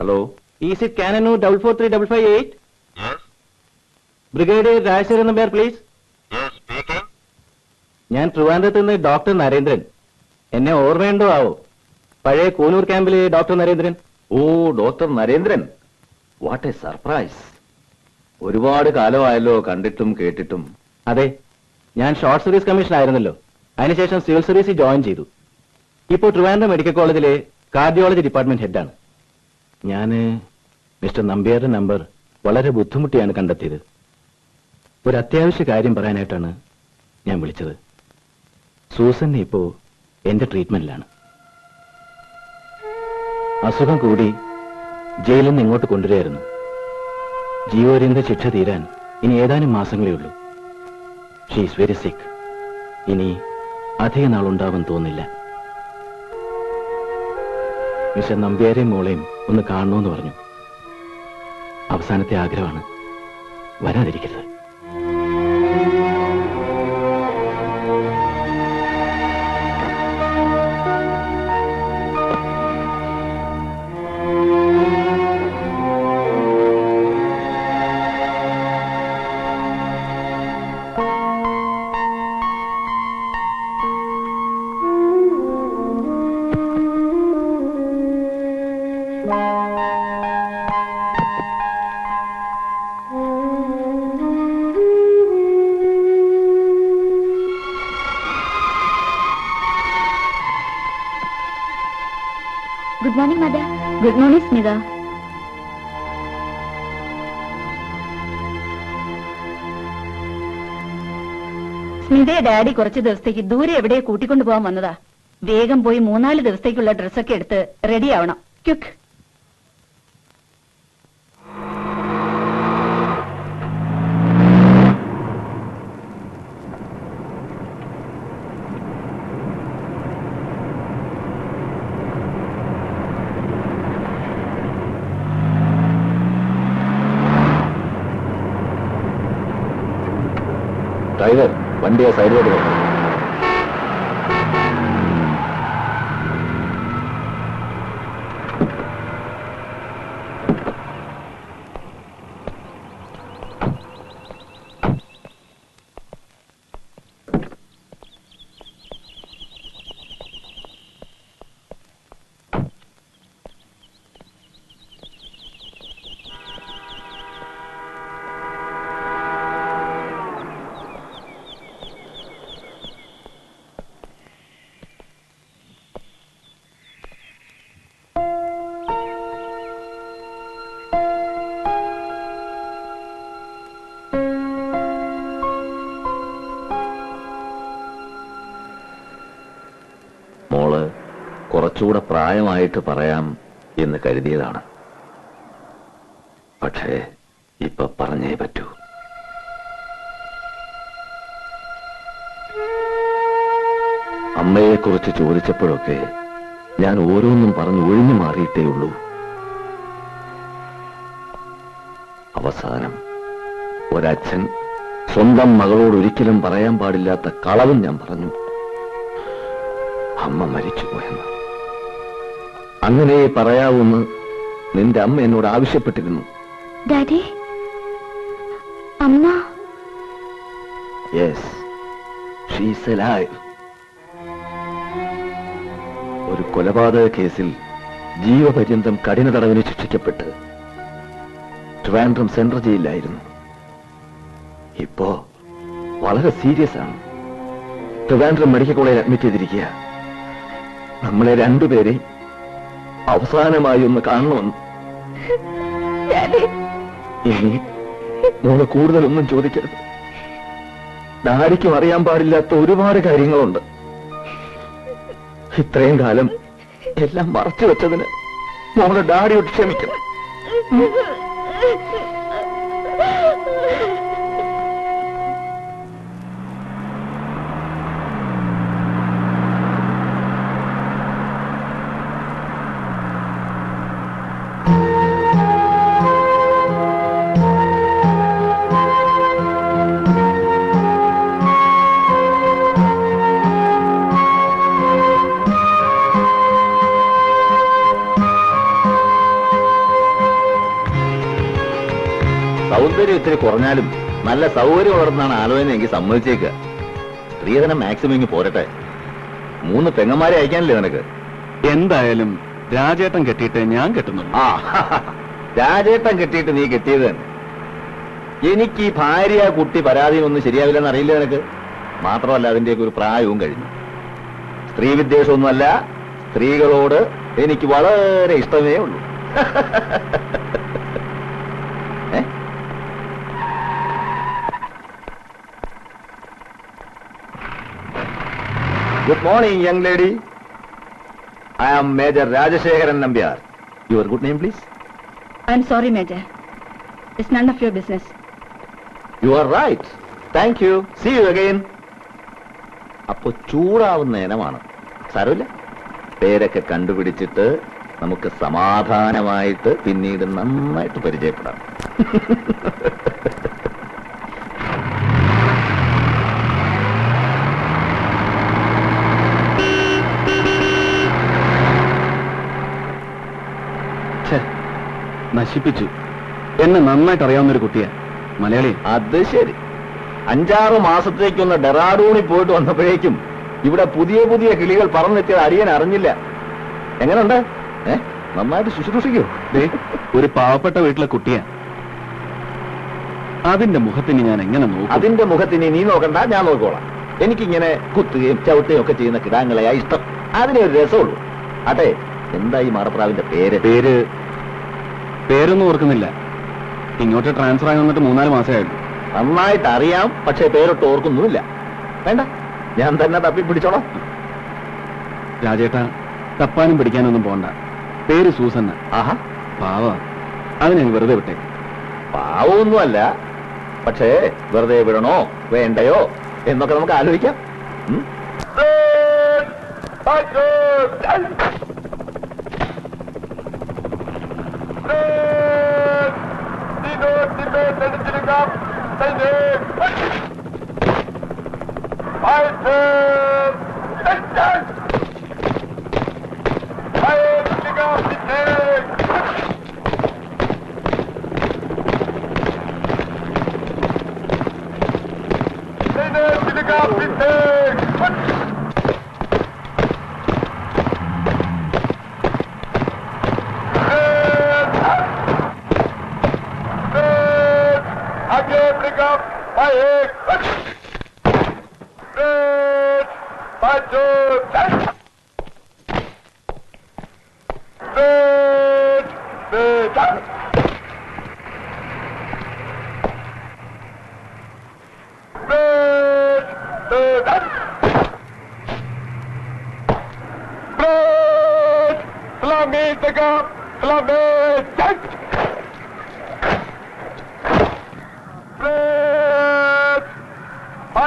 Hello is it Cannanore double four three double five eight brigadier എന്ന പേർ please ഞാൻ ട്രിവാൻഡ്രത്ത് നിന്ന് ഡോക്ടർ നരേന്ദ്രൻ. എന്നെ ഓർമ്മയുണ്ടോ ആവോ? പഴയ കൂനൂർ ക്യാമ്പിലെ doctor Narendran. Oh doctor Narendran. What a surprise ഒരുപാട് കാലമായല്ലോ കണ്ടിട്ടും കേട്ടിട്ടും. അതെ ഞാൻ ഷോർട്ട് സർവീസ് കമ്മീഷൻ ആയിരുന്നല്ലോ. അതിനുശേഷം സിവിൽ സർവീസിൽ ജോയിൻ ചെയ്തു. ഇപ്പോൾ ട്രിവാൻഡ്രം മെഡിക്കൽ കോളേജിലെ കാർഡിയോളജി ഡിപ്പാർട്ട്മെന്റ് ഹെഡാണ് ഞാൻ മിസ്റ്റർ നമ്പ്യാരുടെ നമ്പർ വളരെ ബുദ്ധിമുട്ടിയാണ് കണ്ടെത്തിയത്. ഒരു അത്യാവശ്യ കാര്യം പറയാനായിട്ടാണ് ഞാൻ വിളിച്ചത്. സൂസന്നെ ഇപ്പോ എന്റെ ട്രീറ്റ്മെന്റിലാണ്. അസുഖം കൂടി ജയിലിൽ നിന്ന് ഇങ്ങോട്ട് കൊണ്ടുവരായിരുന്നു ജീവപര്യന്ത ശിക്ഷ തീരാൻ ഇനി ഏതാനും മാസങ്ങളേ ഉള്ളൂ. ഷീ ഈസ് വെരി സിക്ക് ഇനി അധിക നാളുണ്ടാവും തോന്നില്ല. മിസ്റ്റർ നമ്പ്യാരെയും മോളെയും ഒന്ന് കാണണമെന്ന് പറഞ്ഞു. അവസാനത്തെ ആഗ്രഹമാണ് വരാതിരിക്കരുത് good morning mother good morning Smitha സ്മിതയെ daddy കുറച്ച് ദിവസത്തേക്ക് ദൂരെ എവിടെ കൂട്ടിക്കൊണ്ടു വന്നതാ. വേഗം പോയി മൂന്നാൽ ദിവസത്തേക്കുള്ള ഡ്രസ്സൊക്കെ എടുത്ത് റെഡി ആവണം. ക്യുക്ക്. ഡ്രൈവർ വണ്ടിയെ സൈഡിലോട്ട് വെക്കണം മോൾ കുറച്ചുകൂടെ പ്രായമായിട്ട് പറയാം എന്ന് കരുതിയതാണ്. പക്ഷേ ഇപ്പൊ പറഞ്ഞേ പറ്റൂ. അമ്മയെക്കുറിച്ച് ചോദിച്ചപ്പോഴൊക്കെ ഞാൻ ഓരോന്നും പറഞ്ഞ് ഒഴിഞ്ഞു മാറിയിട്ടേ ഉള്ളൂ. അവസാനം ഒരച്ഛൻ സ്വന്തം മകളോട് ഒരിക്കലും പറയാൻ പാടില്ലാത്ത കളവും ഞാൻ പറഞ്ഞു. അമ്മ മരിച്ചുപോയെന്ന്. അങ്ങനെ പറയാവൂന്ന് നിന്റെ അമ്മ എന്നോട് ആവശ്യപ്പെട്ടിരുന്നു. ഡാഡി അമ്മ? യെസ് ഷീസ് ഒരു കൊലപാതക കേസിൽ ജീവപര്യന്തം കഠിന തടവിന് ശിക്ഷിക്കപ്പെട്ട് ട്രിവാൻഡ്രം സെൻട്രൽ ജയിലിലായിരുന്നു. ഇപ്പോ വളരെ സീരിയസ് ആണ്. ട്രിവാൻഡ്രം മെഡിക്കൽ കോളേജിൽ അഡ്മിറ്റ് ചെയ്തിരിക്കുക. നമ്മളെ രണ്ടുപേരെ അവസാനമായി ഒന്ന് കാണണമെന്ന് ഇനി മോൾ കൂടുതലൊന്നും ചോദിക്കരുത്. ഡാഡിക്കും അറിയാൻ പാടില്ലാത്ത ഒരുപാട് കാര്യങ്ങളുണ്ട്. ഇത്രയും കാലം എല്ലാം മറച്ചു വെച്ചതിന് മോളെ ഡാഡിയോട് ക്ഷമിക്കണം. സൗന്ദര്യം ഇത്തിരി കുറഞ്ഞാലും നല്ല സൗകര്യം ഉള്ളതെന്നാണ് ആലോചന എനിക്ക് സമ്മതിച്ചേക്കുക സ്ത്രീധനം മാക്സിമം ഇങ്ങ് പോരട്ടെ. മൂന്ന് പെങ്ങന്മാരെ അയക്കാനല്ലേ നിനക്ക്? എന്തായാലും രാജേട്ടൻ കെട്ടിയിട്ട് ഞാൻ കെട്ടുന്നു ആ രാജേട്ടൻ കെട്ടിയിട്ട് നീ കെട്ടിയത് തന്നെ. എനിക്ക് ഈ ഭാര്യ കുട്ടി പരാതിയൊന്നും ശരിയാവില്ലെന്ന് അറിയില്ല നിനക്ക്? മാത്രമല്ല അതിന്റെയൊക്കെ ഒരു പ്രായവും കഴിഞ്ഞു. സ്ത്രീ വിദ്വേഷമൊന്നുമല്ല സ്ത്രീകളോട് എനിക്ക് വളരെ ഇഷ്ടമേ ഉള്ളൂ. Good morning young lady I am major Rajasekharan Nambiar your good name please I'm sorry major it's none of your business you are right thank you see you again അപ്പോ ചൂടാവുന്ന ഇനമാണ്. സാരമില്ല. പേരൊക്കെ കണ്ടുപിടിച്ചിട്ട് നമുക്ക് സമാധാനമായിട്ട് പിന്നീട് നന്നായിട്ട് പരിചയപ്പെടാം. നശിപ്പിച്ചു. എന്നെ നന്നായിട്ട് അറിയാവുന്ന ഒരു കുട്ടിയാ. മലയാളി. അത് ശരി. അഞ്ചാറ് മാസത്തേക്കൊന്ന് ഡെറാഡൂണിൽ പോയിട്ട് വന്നപ്പോഴേക്കും ഇവിടെ പുതിയ പുതിയ കിളികൾ പറന്നെത്തിയത് അറിയാൻ അറിഞ്ഞില്ല. എങ്ങനെയുണ്ട് ഏ? നന്നായിട്ട് ശുശ്രൂഷിക്കൂ. ഒരു പാവപ്പെട്ട വീട്ടിലെ കുട്ടിയാ. അതിന്റെ മുഖത്തിന് ഞാൻ എങ്ങനെ നോക്കും? അതിന്റെ മുഖത്തിന് നീ നോക്കണ്ട ഞാൻ നോക്കോളാം. എനിക്കിങ്ങനെ കുത്തുകയും ചവിട്ടുകയും ഒക്കെ ചെയ്യുന്ന കിടാങ്ങളെയാ ഇഷ്ടം. അതിനൊരു ഒരു രസമുള്ളൂ. അതെ എന്തായി ഈ മാറപ്രാവിന്റെ പേര്? പേര് പേരൊന്നും ഓർക്കുന്നില്ല. ഇങ്ങോട്ട് ട്രാൻസ്ഫർ ആയി വന്നിട്ട് മൂന്നാൽ മാസമായിരുന്നു നന്നായിട്ട് അറിയാം പക്ഷേ പേരൊട്ട് ഓർക്കുന്നുമില്ല. വേണ്ട ഞാൻ തന്നെ തപ്പി പിടിച്ചോളാം. രാജേട്ട തപ്പാനും പിടിക്കാനൊന്നും പോണ്ട. പേര് സൂസന്ന ആഹാ. പാവ. അത് ഞാൻ വെറുതെ വിട്ടെ. പാവമൊന്നുമല്ല പക്ഷേ വെറുതെ വിടണോ വേണ്ടയോ എന്നൊക്കെ നമുക്ക് ആലോചിക്കാം. Sende! Fighting! Agge Blick auf Bayek. Dreht. Weiter. Dreht. Dreht. Dreht. Dreht. Dreht. Flamme, Digga. Flamme. Dreht.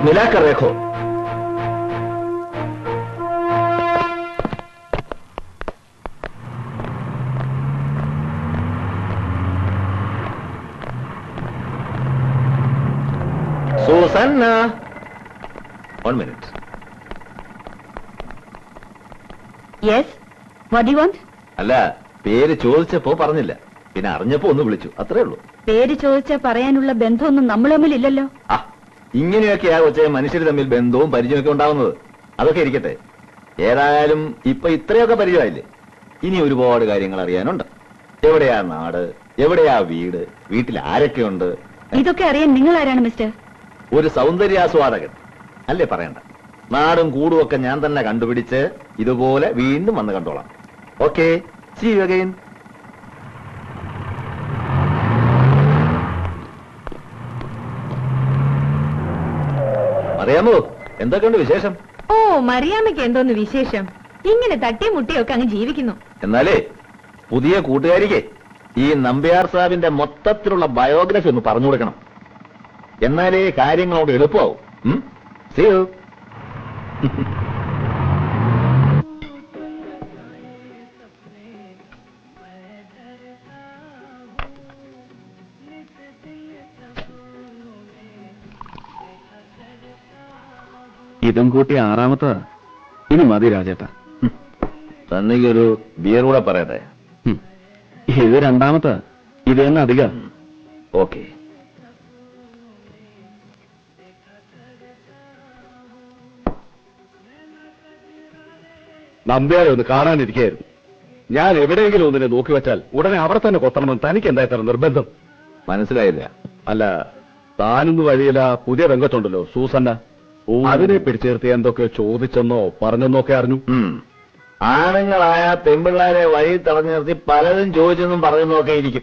But मिला कर रखो Susanna one minute yes what you want അല്ല പേര് ചോദിച്ചപ്പോ പറഞ്ഞില്ല പിന്നെ അറിഞ്ഞപ്പോ ഒന്ന് വിളിച്ചു അത്രേ ഉള്ളൂ പേര് ചോദിച്ചാൽ പറയാനുള്ള ബന്ധമൊന്നും നമ്മൾ തമ്മിലില്ലല്ലോ ആ ഇങ്ങനെയൊക്കെയാ കൊച്ചെ മനുഷ്യർ തമ്മിൽ ബന്ധവും പരിചയമൊക്കെ ഉണ്ടാവുന്നത്. അതൊക്കെ ഇരിക്കട്ടെ. ഏതായാലും ഇപ്പൊ ഇത്രയൊക്കെ പരിചയമായില്ലേ? ഇനി ഒരുപാട് കാര്യങ്ങൾ അറിയാനുണ്ട്. എവിടെയാ നാട്? എവിടെയാ വീട്? വീട്ടിൽ ആരൊക്കെ ഉണ്ട്? ഇതൊക്കെ അറിയാൻ നിങ്ങൾ ആരാണ് മിസ്റ്റർ? ഒരു സൗന്ദര്യാസ്വാദകൻ. അല്ലേ പറയണ്ട. നാടും കൂടും ഒക്കെ ഞാൻ തന്നെ കണ്ടുപിടിച്ച് ഇതുപോലെ വീണ്ടും വന്ന് കണ്ടോളാം. ഓക്കെ. സി യു അഗൈൻ അറിയാമോ? എന്തൊക്കെയുണ്ട് വിശേഷം? ഓ മറിയാമ്മയ്ക്ക് എന്തോന്ന് വിശേഷം? ഇങ്ങനെ തട്ടിയും മുട്ടിയൊക്കെ അങ്ങ് ജീവിക്കുന്നു. എന്നാലേ പുതിയ കൂട്ടുകാരിക്ക് ഈ നമ്പ്യാർ സാബിന്റെ മൊത്തത്തിലുള്ള ബയോഗ്രഫി ഒന്ന് പറഞ്ഞു കൊടുക്കണം. എന്നാലേ കാര്യങ്ങളോട് എളുപ്പമാവും. ഉം? See ഇതും കൂട്ടി ആറാമത്തതാ ഇനി മതി രാജേട്ടാ. തന്നിക്കൊരു ബിയർ കൂടെ പറയട്ടെ. ഇത് രണ്ടാമത്തെ. ഇത് തന്നെ അധിക. ഓക്കെ. നമ്പ്യാരെ ഒന്ന് കാണാനിരിക്കായിരുന്നു ഞാൻ എവിടെയെങ്കിലും ഒന്നിനെ നോക്കി വെച്ചാൽ ഉടനെ അവിടെ തന്നെ കൊത്തണമെന്ന് തനിക്ക് എന്താ ഇത്ര നിർബന്ധം? മനസ്സിലായില്ല. അല്ല താനൊന്ന് വഴിയില്ല പുതിയ രംഗത്തുണ്ടല്ലോ സൂസന്ന. അതിനെ പിടിച്ചേർത്തി എന്തൊക്കെ ചോദിച്ചെന്നോ പറഞ്ഞെന്നോ ഒക്കെ അറിഞ്ഞു. ആണുങ്ങളായ പെൺപിള്ളാരെ വഴി തടഞ്ഞു നിർത്തി പലതും ചോദിച്ചെന്നും പറഞ്ഞെന്നൊക്കെ ഇരിക്കും.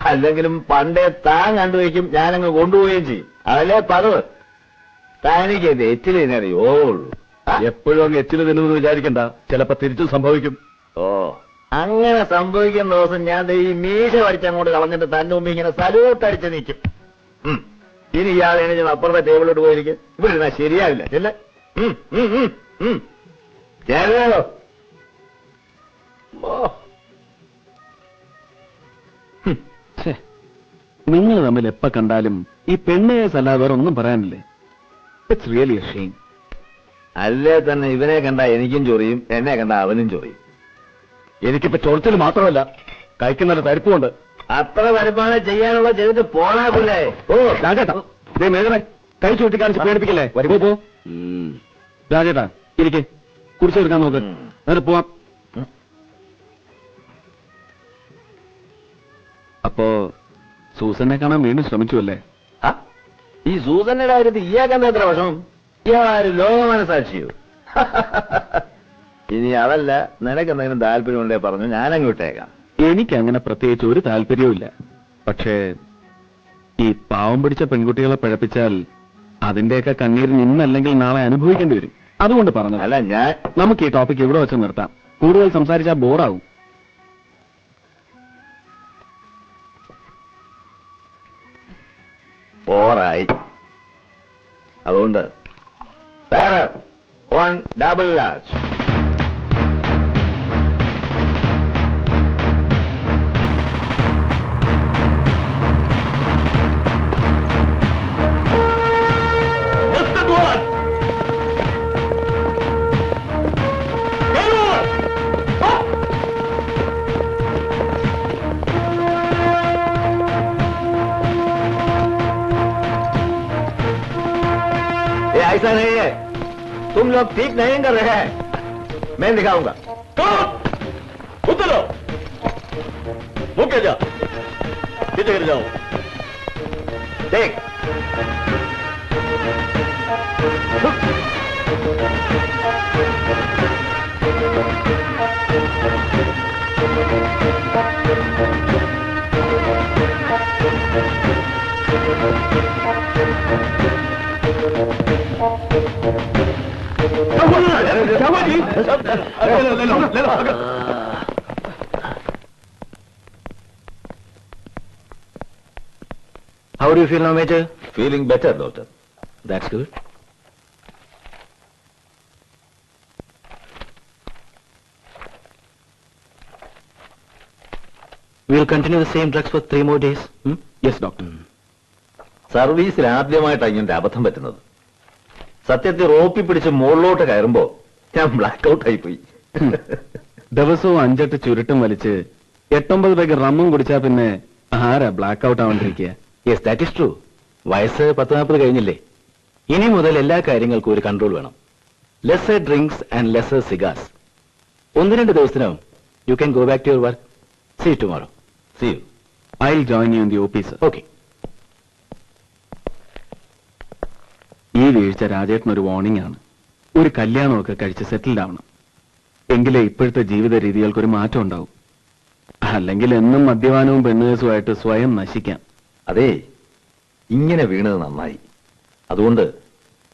അല്ലെങ്കിലും പണ്ടേ താൻ കണ്ടുവയ്ക്കും ഞാനങ്ങ് കൊണ്ടുപോവുകയും ചെയ്യും. അതല്ലേ പതിവ്? തനിക്ക് തെറ്റിലിനറിയോ എപ്പോഴും അങ്ങ് എച്ചിൽ തിന്നുമെന്ന് വിചാരിക്കണ്ട. ചിലപ്പോ തിരിച്ചു സംഭവിക്കും. ഓ. അങ്ങനെ സംഭവിക്കുന്ന ദിവസം ഞാൻ ഈ മീശ വടിച്ചങ്ങോട്ട് കളഞ്ഞിട്ട് തന്റെ മുമ്പ് ഇങ്ങനെ സലൂട്ട് അടിച്ച് നിൽക്കും. ഇനി ഇയാളെ ഞാൻ അപ്പുറത്തെ ടേബിളോട്ട് പോയിരിക്കും. ഇവിടെ ഇരുന്നാ ശരിയാവില്ല. ചെല്ലേ നിങ്ങൾ തമ്മിൽ എപ്പ കണ്ടാലും ഈ പെണ്ണയെ അല്ലാതെ വേറെ ഒന്നും പറയാനില്ലേ? ഇറ്റ്സ് റിയലി ഷെയിം അല്ലേ തന്നെ ഇവനെ കണ്ട എനിക്കും ചൊറിയും എന്നെ കണ്ട അവനും ചൊറിയും. എനിക്കിപ്പോ ചൊറിച്ചിൽ മാത്രമല്ല. കഴിക്കുന്ന തരിപ്പുണ്ട് അത്ര വരുമാനം ചെയ്യാനുള്ള ചെയ്തിട്ട് പോണാ പിള്ളേ ഓ രാജേട്ടാ. ദേ മേഘനെ കൈ ചൂട്ടി കാണിച്ച് പേടിപ്പിക്കല്ലേ? വരുമ്പോ പോ രാജേട്ടാ ഇരിക്കെ. കുറിച്ചെടുക്കാൻ നോക്ക്. ഉം. എന്നിട്ട് പോവാം. അപ്പോ സൂസനെ കാണാൻ വീണ്ടും ശ്രമിച്ചു അല്ലേ? ഈ സൂസന്റെ കാര്യത്തിൽ ഇയാൾക്കെന്താ എത്ര വിഷമം? ഇയാളാര് ലോക മനസാക്ഷിയോ ഇനി അതല്ല നിനക്ക് എന്തെങ്കിലും താല്പര്യമുണ്ടേ പറഞ്ഞു ഞാനങ്ങ് വിട്ടേക്കാം. എനിക്ക് അങ്ങനെ പ്രത്യേകിച്ച് ഒരു താല്പര്യവും പക്ഷേ ഈ പാവം പിടിച്ച പെൺകുട്ടികളെ പഴപ്പിച്ചാൽ അതിന്റെയൊക്കെ കണ്ണീരിൽ ഇന്നല്ലെങ്കിൽ നാളെ അനുഭവിക്കേണ്ടി വരും. അതുകൊണ്ട് പറഞ്ഞു അല്ല ഞാൻ നമുക്ക് ഈ ടോപ്പിക് ഇവിടെ വെച്ച് നിർത്താം. കൂടുതൽ സംസാരിച്ചാൽ ബോറാവും. ബോറായി. അതുകൊണ്ട് വേറെ വൺ ഡബിൾ ലാർജ് ऐसा नहीं है। तुम लोग ठीक नहीं कर रहे हैं। मैं दिखाऊँगा। उतरो मुझे जाओ पीछे गिर जाओ। देख। How do you feel now, Major? Feeling better, Doctor. That's good. We'll continue the same drugs for three more days. Hmm? Yes, Doctor. Mm. സർവീസിൽ ആദ്യമായിട്ടാണ് ഇങ്ങനെ അബദ്ധം പറ്റുന്നത്. സത്യത്തിൽ റോപ്പി പിടിച്ച് മുകളിലോട്ട് കയറുമ്പോ ഞാൻ ബ്ലാക്ക് ഔട്ട് ആയി പോയി. ദിവസവും അഞ്ചെട്ട് ചുരുട്ടും വലിച്ച് എട്ടൊമ്പത് പേക്ക് റമ്മും കുടിച്ചാ പിന്നെ ആരാ ബ്ലാക്ക് ഔട്ട് ആവാണ്ടിരിക്കുക യെസ് ദാറ്റ് ഇസ് ട്രൂ വയസ്സ് പത്ത് നാൽപ്പത് കഴിഞ്ഞില്ലേ? ഇനി മുതൽ എല്ലാ കാര്യങ്ങൾക്കും ഒരു കൺട്രോൾ വേണം. Less drinks and less cigars ഒന്ന് രണ്ട് ദിവസത്തിനും you can go back to your work see tomorrow see you I join you in the office okay ഈ വീഴ്ച രാജേട്ടൻ ഒരു വാർണിംഗ് ആണ്. ഒരു കല്യാണമൊക്കെ കഴിച്ച് സെറ്റിൽഡ് ആവണം. എങ്കിലേ ഇപ്പോഴത്തെ ജീവിത രീതികൾക്ക് ഒരു മാറ്റം ഉണ്ടാവും. അല്ലെങ്കിൽ എന്നും മദ്യപാനവും പെണ്ണുകേസുമായിട്ട് സ്വയം നശിക്കാം. അതെ ഇങ്ങനെ വീണത് നന്നായി. അതുകൊണ്ട്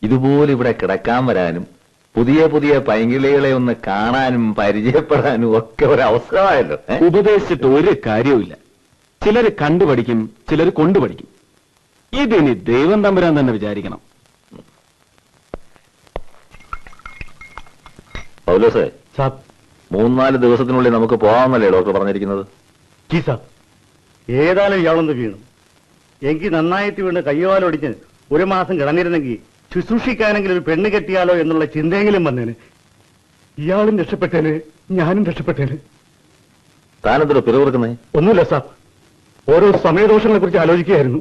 ഇതുപോലെ ഇവിടെ കിടക്കാൻ വരാനും പുതിയ പുതിയ പൈങ്കിളികളെ ഒന്ന് കാണാനും പരിചയപ്പെടാനും ഒക്കെ ഒരു അവസരമായല്ലോ ഉപദേശിച്ചിട്ട് ഒരു കാര്യവുമില്ല. ചിലര് കണ്ടുപഠിക്കും ചിലര് കൊണ്ടുപഠിക്കും. ഇതിനി ദൈവം തമ്പുരാൻ തന്നെ വിചാരിക്കണം. പൗലോസേ സാബ് മൂന്നാൽ ദിവസത്തിനുള്ളിൽ നമുക്ക് പോകാമെന്നല്ലേ ഡോക്ടർ പറഞ്ഞിരിക്കുന്നത്? ജി സാബ് ഏതായാലും ഇയാളൊന്ന് വീണു. എനിക്ക് നന്നായിട്ട് വീണ് കയ്യോലൊടിച്ച് ഒരു മാസം കിടന്നിരുന്നെങ്കിൽ ശുശ്രൂഷിക്കാനെങ്കിലും ഒരു പെണ്ണ് കെട്ടിയാലോ എന്നുള്ള ചിന്തയെങ്കിലും വന്നേന്. ഇയാളും രക്ഷപ്പെട്ടേന് ഞാനും രക്ഷപ്പെട്ടേന്. താനെന്തോ പിറവിറക്കുന്നേ ഒന്നുമില്ല സാബ് ഓരോ സമയദോഷങ്ങളെ കുറിച്ച് ആലോചിക്കുകയായിരുന്നു.